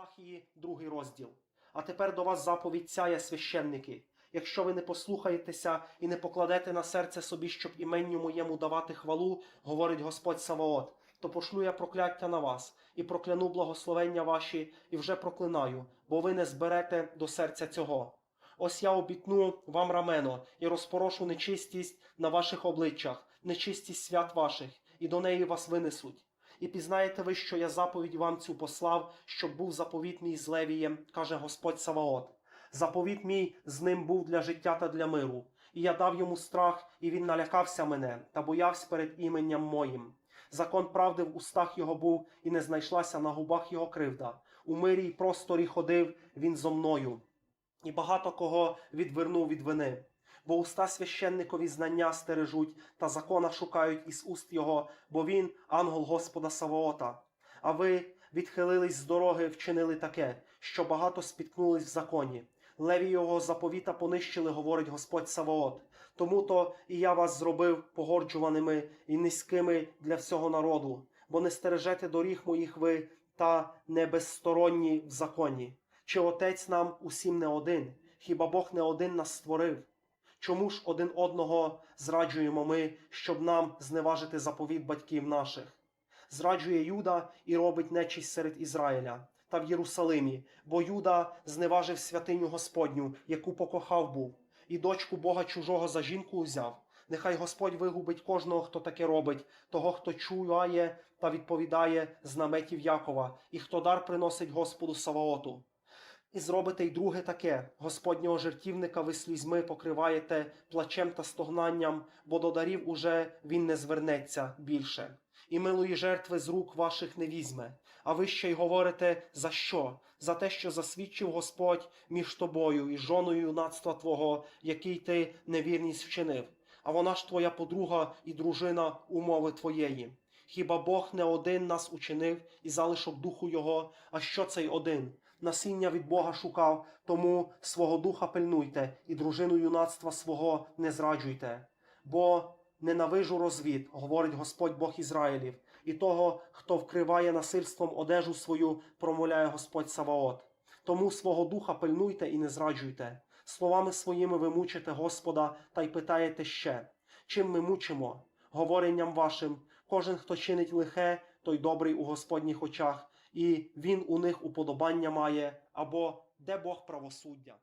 Малахії, другий розділ. А тепер до вас заповідь ця є священники. Якщо ви не послухаєтеся і не покладете на серце собі, щоб іменню моєму давати хвалу, говорить Господь Саваот, то пошлю я прокляття на вас, і прокляну благословення ваші, і вже проклинаю, бо ви не зберете до серця цього. Ось я обітну вам рамено і розпорошу нечистість на ваших обличчях, нечистість свят ваших, і до неї вас винесуть. І пізнаєте ви, що я заповідь вам цю послав, щоб був заповіт мій з Левієм, каже Господь Саваот. Заповіт мій з ним був для життя та для миру. І я дав йому страх, і він налякався мене та боявся перед іменням моїм. Закон правди в устах його був, і не знайшлася на губах його кривда. У мирі й просторі ходив він зо мною і багато кого відвернув від вини. Бо уста священникові знання стережуть та закона шукають із уст його, бо він ангел Господа Саваота. А ви відхилились з дороги, вчинили таке, що багато спіткнулись в законі. Леві його заповіта понищили, говорить Господь Саваот. Тому то і я вас зробив погорджуваними і низькими для всього народу, бо не стережете доріг моїх ви та не безсторонні в законі. Чи отець нам усім не один? Хіба Бог не один нас створив? Чому ж один одного зраджуємо ми, щоб нам зневажити заповіт батьків наших? Зраджує Юда і робить нечість серед Ізраїля та в Єрусалимі, бо Юда зневажив святиню Господню, яку покохав був, і дочку Бога чужого за жінку узяв. Нехай Господь вигубить кожного, хто таке робить, того, хто чує та відповідає з наметів Якова, і хто дар приносить Господу Саваоту. І зробите й друге таке: Господнього жертівника ви слізьми покриваєте плачем та стогнанням, бо до дарів уже він не звернеться більше. І милої жертви з рук ваших не візьме. А ви ще й говорите за що? За те, що засвідчив Господь між тобою і жоною юнацтва твого, який ти невірність вчинив. А вона ж твоя подруга і дружина умови твоєї. Хіба Бог не один нас учинив і залишок духу Його? А що цей один? Насіння від Бога шукав, тому свого духа пильнуйте і дружину юнацтва свого не зраджуйте. Бо ненавижу розвід, говорить Господь Бог Ізраїлів, і того, хто вкриває насильством одежу свою, промовляє Господь Саваот. Тому свого духа пильнуйте і не зраджуйте. Словами своїми ви мучите Господа та й питаєте ще, чим ми мучимо? Говоренням вашим, кожен, хто чинить лихе, той добрий у Господніх очах, і він у них уподобання має, або де Бог правосуддя.